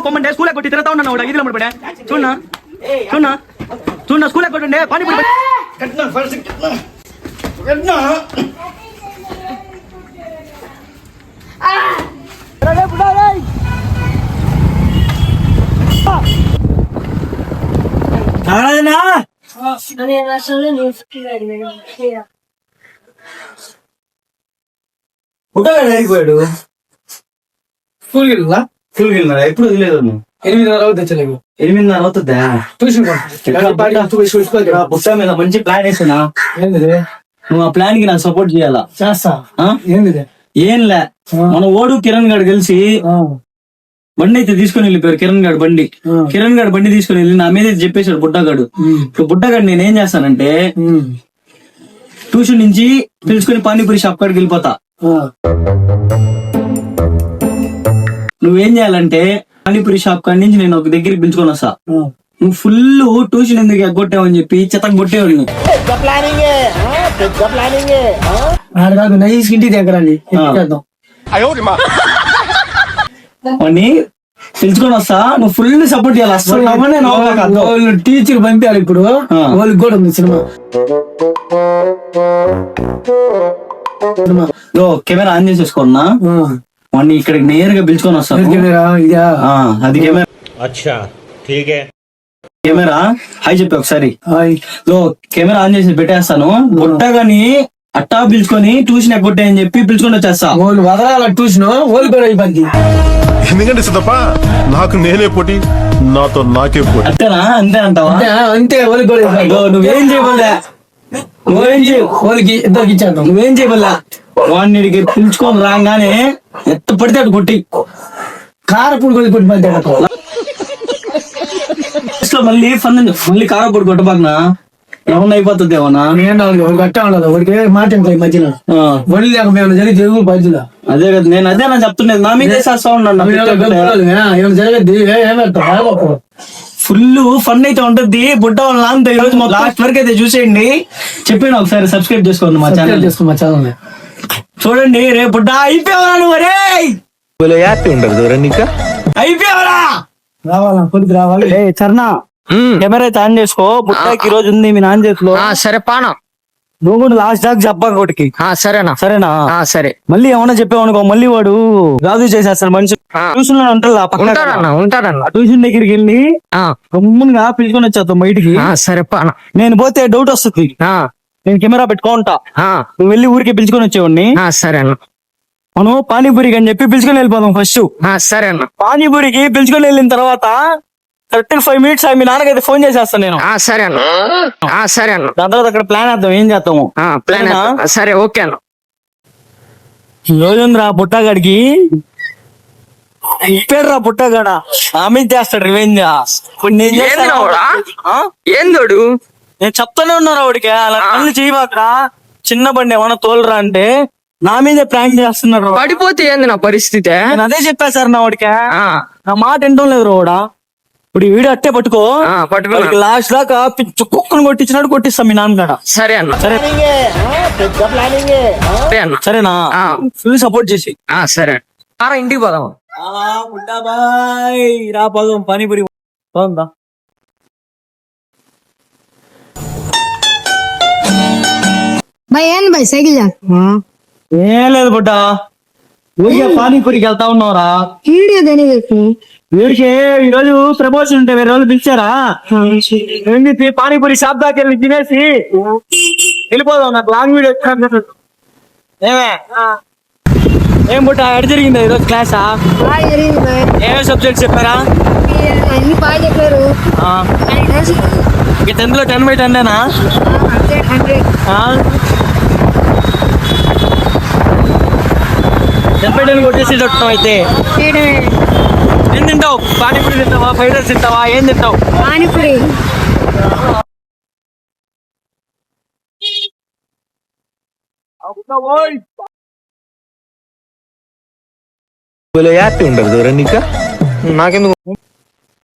పొమ్మంటే స్కూల్ కొట్టి తిరుగుతా ఉన్నాను వాడు ఇది పడే చూడనా చూడనా చూడనా స్కూల్ కొట్టుండే పానీపూరి పడి- కట్టినా ఫస్ట్ కట్టినా కట్టినా కాదనా వెళ్ళినారా ఎప్పుడు వదిలేదు నువ్వు ఎనిమిదిన్నర అవుతుంది తెచ్చలేవు. ఎనిమిదిన్నర అవుతుందా ట్యూషన్ పుట్ట మీద మంచి ప్లాన్ వేసినా? ఏంది నువ్వు ఆ ప్లాన్కి నాకు సపోర్ట్ చేయాలా? చేస్తా? ఏంది ఏంలే మన ఓడు కిరణ్ గారు కలిసి బండి అయితే తీసుకుని వెళ్ళిపోయారు కిరణ్ గారు బండి. కిరణ్ గారు బండి తీసుకుని వెళ్ళి నా మీద చెప్పేశాడు బుడ్డగాడు. ఇప్పుడు బుడ్డగాడు నేను ఏం చేస్తానంటే ట్యూషన్ నుంచి పిలుచుకుని పానీపూరి షాప్ కాడికి వెళ్ళిపోతా. నువ్వేం చేయాలంటే పానీపూరి షాప్ కాడి నుంచి నేను ఒక దగ్గరికి పిలుచుకొని వస్తా. నువ్వు ఫుల్ ట్యూషన్ ఎందుకు ఎగ్గొట్టావని చెప్పి చెత్తకు కొట్టేవాడిని ఆడ కాదు నైస్ ఇంటికి దగ్గర అండి చేద్దాం? వాడిని పిలుచుకొని వస్తా. నువ్వు ఫుల్ సపోర్ట్ చేయాలి. అసలు. వాళ్ళు టీచర్ పంపించాలి ఇప్పుడు. వాళ్ళకి కూడా ఉంది సినిమా. Camera on చేసేసుకున్నా. వాడిని ఇక్కడికి నేరుగా పిలుచుకొని వస్తాను అది కెమెరా. కెమెరా? హాయ్ చెప్పి ఒకసారి. కెమెరా ఆన్ చేసి పెట్టేస్తాను. బుట్టగాని అట్టా పిలుచుకొని ట్యూషన్ ఎగ్గొట్టే అని చెప్పి పిలుచుకొని వచ్చేస్తా. వదలాల ట్యూషన్? ఎందుకంటే నాకు నేనే పోటీ నాతో నాకే పోటీ. అంతేనా? అంతే అంటావా? అంతే వాళ్ళు నువ్వేం చేయబోలే నువ్వేం చేయ వాళ్ళకి ఇద్దరికి ఇచ్చేద్దాం నువ్వేం చేయబోలే వాడిని ఈడికి పిలుచుకొని రాగానే ఎత్త పడితే అటు కొట్టి కారపూడి కొద్ది కొట్టి Next లో మళ్ళీ ఫన్ మళ్ళీ కారపొడి కొట్టబాకనా ఏమన్నా అయిపోతుంది ఏమన్నా నేను వాళ్ళకి అట్టా ఉండదు వాడికి మాట ఈ మధ్యన ఆ, వడి లేక మేము జరిగి జరుగు బాధ్యుల అదే కదా నేను అదే నా చెప్తున్నది నా మీద చేస్తా ఉన్నాను ఏమైనా ఏమేస్తాం ఫుల్ ఫన్ అయితే ఉంటది. బుట్ట వాళ్ళ రోజు లాస్ట్ వరకు అయితే చూసేయండి. చెప్పాను ఒకసారి సబ్స్క్రైబ్ చేసుకోండి మా ఛానల్ చేసుకోండి మా ఛానల్ చూడండి రే బుట్ట అయిపోయాను మరే హ్యాపీ ఉండదు దూరంగా అయిపోయావరా! రావాలా? కొద్ది రావాలి. చర్నా కెమెరా ఆన్ చేసుకో. బుట్టకి ఈ రోజు ఉంది మీ నాన్న చేతిలో. సరే పానా. నువ్వు కూడా లాస్ట్ దాకా చెప్పాక ఒకటికి ఆ సరేనా. సరేనా? ఆ సరే. మళ్ళీ ఏమన్నా చెప్పావనుకో మళ్ళీ వాడు రాజు చేసేస్తాడు మనిషి. ట్యూషన్ ఉంటాడన్నా ట్యూషన్ దగ్గరికి వెళ్ళి ఆ. గమ్మునుగా పిలుచుకొని వచ్చేస్తాం బయటికి. ఆ, సరే పానా నేను పోతే డౌట్ వస్తుంది. నేను కెమెరా పెట్టుకుంటా నువ్వు వెళ్ళి ఊరికి పిలుచుకొని వచ్చేవాడిని. ఆ, సరేనా మనం పానీపూరికి అని చెప్పి పిలుచుకొని వెళ్ళిపోదాం ఫస్ట్ ఆ సరేనా పానీపూరికి పిలుచుకొని వెళ్ళిన తర్వాత కరెక్ట్ ఫైవ్ మినిట్స్ మీ నాన్నకైతే ఫోన్ చేసేస్తాను నేను. ఆ సరేనా ఆ సరేనా దాని తర్వాత అక్కడ ప్లాన్ వేద్దాం ఏం చేస్తాము ఆ ప్లాన్? వేద్దాం. సరే ఓకే అన్న. ఈ రోజుందిరా పుట్టగాడికి. ఇప్పేడ్రా పుట్టగాడ. ఆమె చేస్తాడు రివెంజ్ ఇప్పుడు నేను ఏందిరా చేస్తాను వాడా? ఆ? ఏందోడు నేను చెప్తానే ఉన్నారా వాడికి? అలా పనులు చేయబాక చిన్న బండి ఏమన్నా తోలరా అంటే నా మీదే ప్రాంక్ చేస్తున్నాడు రా. పడిపోతే ఏంది నా పరిస్థితి? నేను అదే చెప్పా సార్ నా వాడికి. ఆ, నా మాట వింటం లేదు రోడా ఇప్పుడు ఈ వీడియో అట్టే పట్టుకో. ఆ, పట్టుకున్నా. లాస్ట్ దాకా పిచ్చు కుక్కను కొట్టించినట్టు కొట్టిస్తాం మీ నాన్నగాడ. సరే అన్న. సరే. సరే అన్న. సరేనా? ఆ. ఫుల్ సపోర్ట్ చేసి. ఆ సరే. ఆరా ఇంటికి పోదాం. బాయ్. రా పదం. పానీపూరి పోదా భయ్ ఏంది భయ్ సైకిల్ జాక్. ఏం లేదు బుడ్డ. ఊరికే పానీపూరికి వెళ్తా ఉన్నావురా. వీడియో వీడికి ఈ రోజు ప్రమోషన్ ఉంటే వేరే రోజులు పిలిచారా? పానీపూరి షాప్ దాకా వెళ్ళి తినేసి వెళ్ళిపోదాం నాకు లాంగ్ వీడియో ఏమే? ఏం బుట్ట ఎడ జరిగింది ఈరోజు క్లాసా ఏమేమి సబ్జెక్ట్స్ చెప్పారా? అన్ని బాగా చెప్పారు. టెన్త్లో టెన్ బై టెన్ డెబ్బైలను కొట్టేసి చుట్టం అయితే. ఏం తింటావు? పానీపూరి తింటావా? ఫ్రైడ్ రైస్ తింటావా? ఏం తింటావు? పానీపూరి.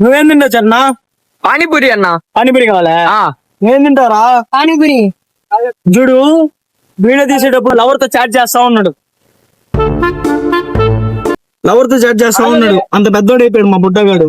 నువ్వేం తింటావు చన్నా? పానీపూరి అన్న. పానీపూరి కావాలా? ఏం తింటారా పానీపూరి. చూడు వీడియో తీసేటప్పుడు ఎవరితో చాట్ చేస్తా ఉన్నాడు. లవర్తో చాట్ చేస్తా ఉన్నాడు. అంత పెద్దోడు అయిపోయాడు మా బుడ్డగాడు.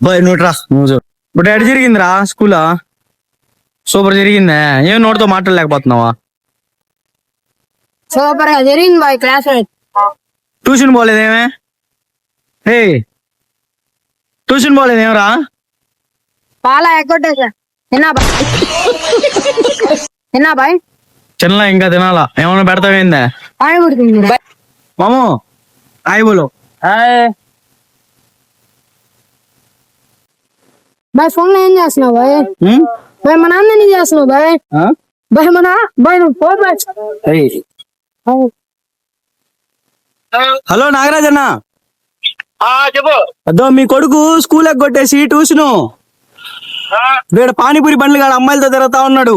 బాయ్ నోట్రా నువ్వు చూడు. ఇప్పుడు ఎడ జరిగిందిరా? స్కూలా సూపర్ జరిగిందే. ఏం నోటితో మాట్లాడలేకపోతున్నావా? సూపర్గా జరిగింది బాయ్ క్లాస్ ట్యూషన్ పోలేదేమే హే ట్యూషన్ పోలేదేమరా పాల ఎక్కొట్టేసా తిన్నా బాయ్. తిన్నా బాయ్. చిన్న ఇంకా తినాలా? ఏమన్నా పెడతావేందే? పాని కుడుతుంది. మామూ హాయ్ బోలో. బాయ్ ఫోన్లో ఏం చేస్తున్నావు బాయ్? బాయ్ మా నాన్న ఏం చేస్తున్నావు బాయ్? బాయ్ మన బాయ్ నువ్వు పో బాయ్. హలో నాగరాజ్ అన్న. అదో మీ కొడుకు స్కూల్ కొట్టేసి ట్యూషన్ వీడు పానీపూరి బండ్లు కాడ అమ్మాయిలతో తిరుగుతా ఉన్నాడు.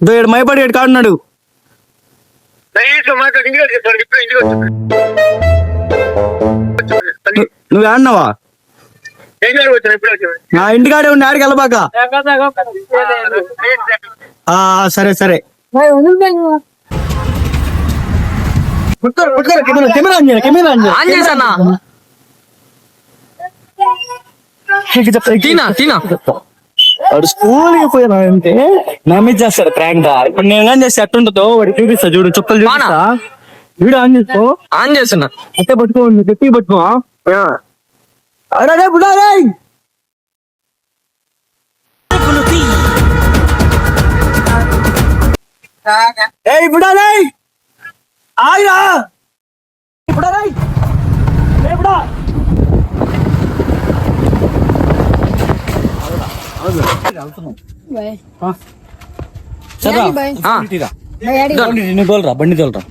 వీడు? మైపడి వీడు కాడున్నాడు నువ్వు ఆడినావా ఇంటికాడే ఉండి ఆడికి వెళ్ళబాక? ఆ, సరే సరే. వాడు స్కూల్ పోయినా అంటే నా మీద చేస్తాడు ప్రాంక్ ఇప్పుడు నేను ఏం చేస్తే ఎట్టుంటుందో వాడు చూపిస్తా చూడు చుక్కలు వానా? చూపిస్తా. వీడు ఆన్ చేసుకో ఆన్ చేస్తున్నా. అట్టే పట్టుకోండి గట్టి పట్టుకో. అరే రే బుడా రే ఏయ్ బుడా రే ఆగిరా బుడా రే ఏ బుడా బాయ్ సరే డాడీ బాయ్ ఆ, బాయ్ డాడీ బండి నువ్వు తోలరా బండి తోలరా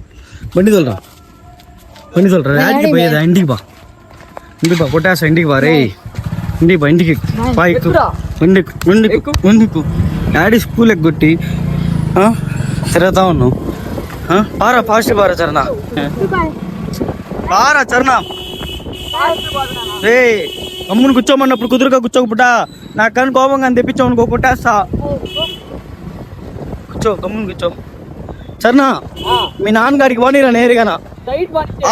బండి తోలరా బండి తోలరా రాజుకి పోయేదా ఇంటికి బా ఇంటికి బా కొట్టేస్తా ఇంటికి బా రే. ఇంటికి బా ఇంటికి. బా ఎక్కు. డాడీ స్కూల్ ఎగ్గొట్టి తిరుగుతా ఉన్నావు. పారా ఫాస్ట్ పారా చరణా. పారా చరణా. రే అమ్ముని కూర్చోమన్నప్పుడు కుదురుగా కూర్చోకపోటా నాకు కానీ కోపంగా అని తెప్పించావు అనుకో కొట్టేస్తా కూర్చో గమ్మున కూర్చో. సరేనా మీ నాన్నగారికి పోనీరా నేరుగానా?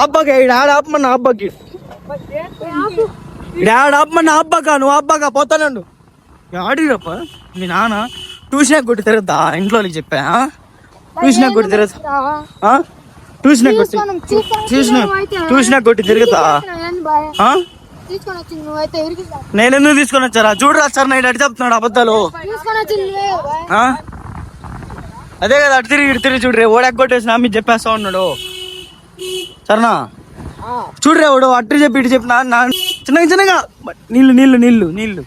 అబ్బాకి ఆడ ఆపమన్న అబ్బాకి. ఆడ ఆపమన్న అబ్బాక నువ్వు అబ్బాక పోతానండు ఆడిరప్ప? మీ నాన్న ట్యూషన్ కొట్టి తిరుగుతా ఇంట్లో చెప్పా? ట్యూషన్ కొట్టి తిరుగుతా? ట్యూషన్ కొట్టి ట్యూషన్ ట్యూషన్ కొట్టి తిరుగుతా. నేను ఎందుకు తీసుకొని వచ్చారా చూడరా సార్ నైట్ అడి చెప్తున్నాడు అబద్ధాలు? అదే కదా అటు తిరిగి ఇటు తిరిగి చూడరే ఓడెక్ కొట్టేసి నా మీద చెప్పేస్తా ఉన్నాడు. సరేనా? చూడరే వాడు అటు చెప్పి ఇటు చెప్పి నా- చిన్నగా చిన్నగా. నీళ్ళు నీళ్ళు నీళ్ళు నీళ్ళు.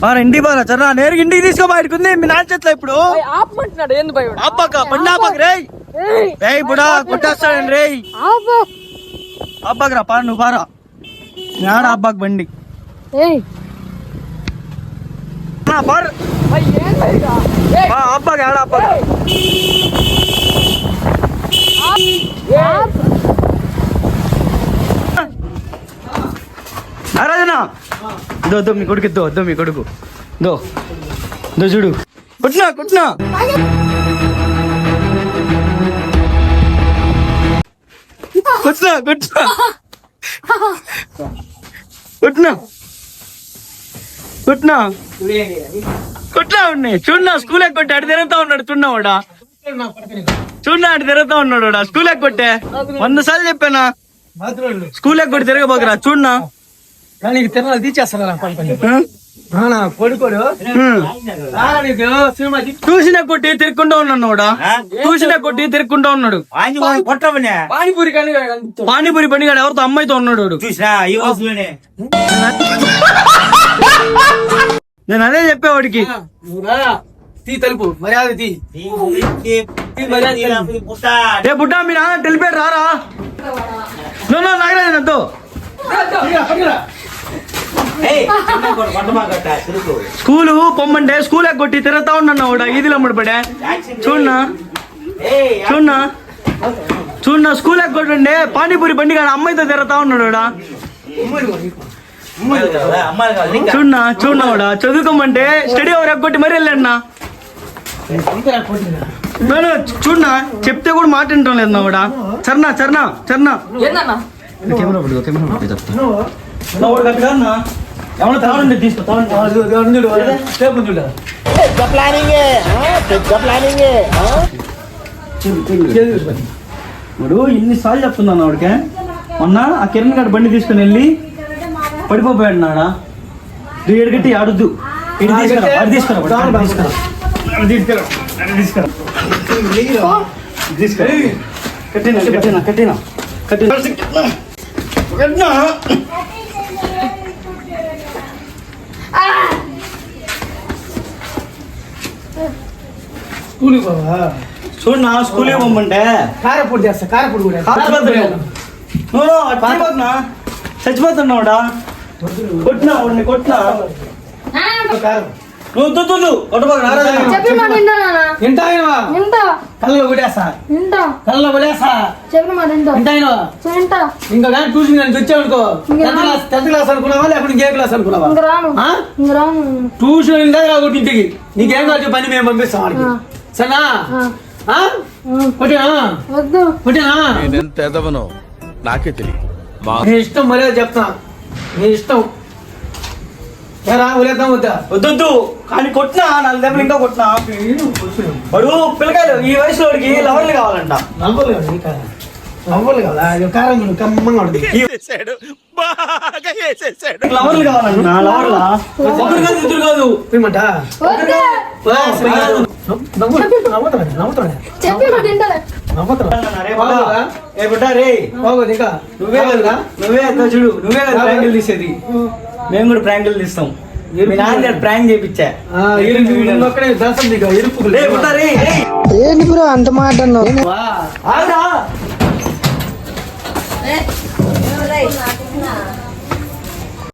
బారా ఇంటికి బారా సరేనా నేరుగా ఇంటికి తీసుకో బయటకు ఉంది మీ నాన్న చేతిలో ఇప్పుడు. ఆపమంటున్నాడు. ఏంది భయ అబ్బాక బండి రేయ్. రేయ్ బుడా కొట్టేస్తాడు రేయ్. ఆపు. అబ్బాకి రా పారా నువ్వు పారా నాడ అబ్బాకి బండి. ఏయ్. నా పారు ఆడ దో మీ కొడుకు దో దో మీ కొడుకు. దో దో చూడు. కుట్నా కుట్నా కుట్నా కుట్నా కుట్నా కుట్నా? కుట్లా ఉన్నాయి చూడన్నా స్కూల్ ఎక్కొట్టి అటు తిరుగుతా ఉన్నాడు. చూడన్నా వాడా? చూడన్నా అటు తిరుగుతా ఉన్నాడు వాడా? స్కూల్ ఎక్కొట్టే వంద సార్లు చెప్పానా? స్కూల్ ఎక్కొట్టి తిరగబోకరా. చూడన్నా నీకు తిరణాలు తీసేస్తారా? కొడుకోడు ట్యూషన్ కొట్టి తిరుక్కుంటా ఉన్నాడు ట్యూషన్ కొట్టి తిరుక్కుంటా ఉన్నాడు. పానీపూరి పానీపూరి గాడు ఎవరితో? అమ్మాయితో ఉన్నాడు వాడు. నేను అదే చెప్పేవాడికి. తీ తలుపు మర్యాద తీ. ఏ బుడ్డా మీ నాన్న తెలిపాడు రారా? నో నో నాగరాజు వద్దు. స్కూలు పొమ్మంటే స్కూల్ కొట్టి తిరుగుతా ఉన్నా వాడు ఈదిలో ముడిపడే. చూడన్నా చూడన్నా చూడన్నా స్కూల్ కొట్టుండే పానీపూరి బండి కాడ అమ్మాయితో తిరుగుతా ఉన్నాడు వాడా చూడన్నా చూడన్నా వాడా? చదువుకోమంటే స్టడీ అవర్ ఎగ్గొట్టి మరీ వెళ్ళాడు నేను చూడన్నా చెప్తే కూడా మాట వింటాం లేదు కూడా చర్నా చర్నా చర్నా. నా వాడు కరెక్ట్ కాదన్నా. ఏమన్నా తాగండి తీసుకో తాగండి వాడు ఇన్నిసార్లు చెప్తున్నాను వాడికే. మొన్న ఆ కిరణ్ గారి బండి తీసుకుని వెళ్ళి పడిపోయాడు నాడా ఏడుగట్టి ఆడొద్దు. ఇటు తీసుకురా అది తీసుకురా తీసుకురా తీసుకురా. తీసుకురా తీసుకురా కట్టినా కట్టినా కట్టినా కట్టినా. కట్టినా. స్కూల్కి పోవా? చూడు నా స్కూల్కి పొమ్మంటే కారపొడి చేస్తా కారపొడి కూడా. చచ్చిపోతున్నా చచ్చిపోతున్నావుడా? కొట్టినా వాడిని కొట్టినా? కారం. నువ్వు తుద్దు కొట్టబాకు నారాజు చెప్పి మాట వింటా నాన్న. వింటాయినవా వింటా కళ్ళలో కొట్టేస్తా. వింటా కళ్ళలో కొట్టేస్తా. చెప్పిన మాట వింటా వింటాయినవా వింటా ఇంకా కానీ ట్యూషన్ నేను టెన్త్ క్లాస్ టెన్త్ క్లాస్ అనుకున్నావా లేకపోతే ఇంకే క్లాస్ అనుకున్నావా? ఇంక రాను. ఆ? ఇంక రాను. ట్యూషన్ ఇంటికి. నీకేం కావచ్చు పని మేము పంపిస్తాం వాడికి. సరేనా? ఆ. ఆ? కొట్టినా? వద్దు. కొట్టినా? నేనెంత ఎదవనో నాకే తెలియదు ఇష్టం మర్యాద చెప్తా నీ ఇష్టం ఏరా వదిలేద్దాం వద్దా వద్దొద్దు కానీ కొట్టినా నాలుగు దెబ్బలు ఇంకా కొట్టినా వాడు పిల్లకాయలు ఈ వయసులో వాడికి లవర్లు కావాలంట నవ్వలు కాదు నవ్వలు కాదా కారం కమ్మంగా ఉంటుంది లవర్లు కావాలంట లవర్లా ఒకరు కాదు ఇద్దరు కాదు ఏమంట నవ్వుతాడు నవ్వుతాడు నువ్వే కదా? నువ్వే కదా చూడు. నువ్వే కదా ప్రాంకులు తీసేది. మేము. కూడా ప్రాంకులు తీస్తాం. మీ నాన్న ప్రాంక్ చేయించా. ఏంటి బ్రో అంత మాట అన్నావు.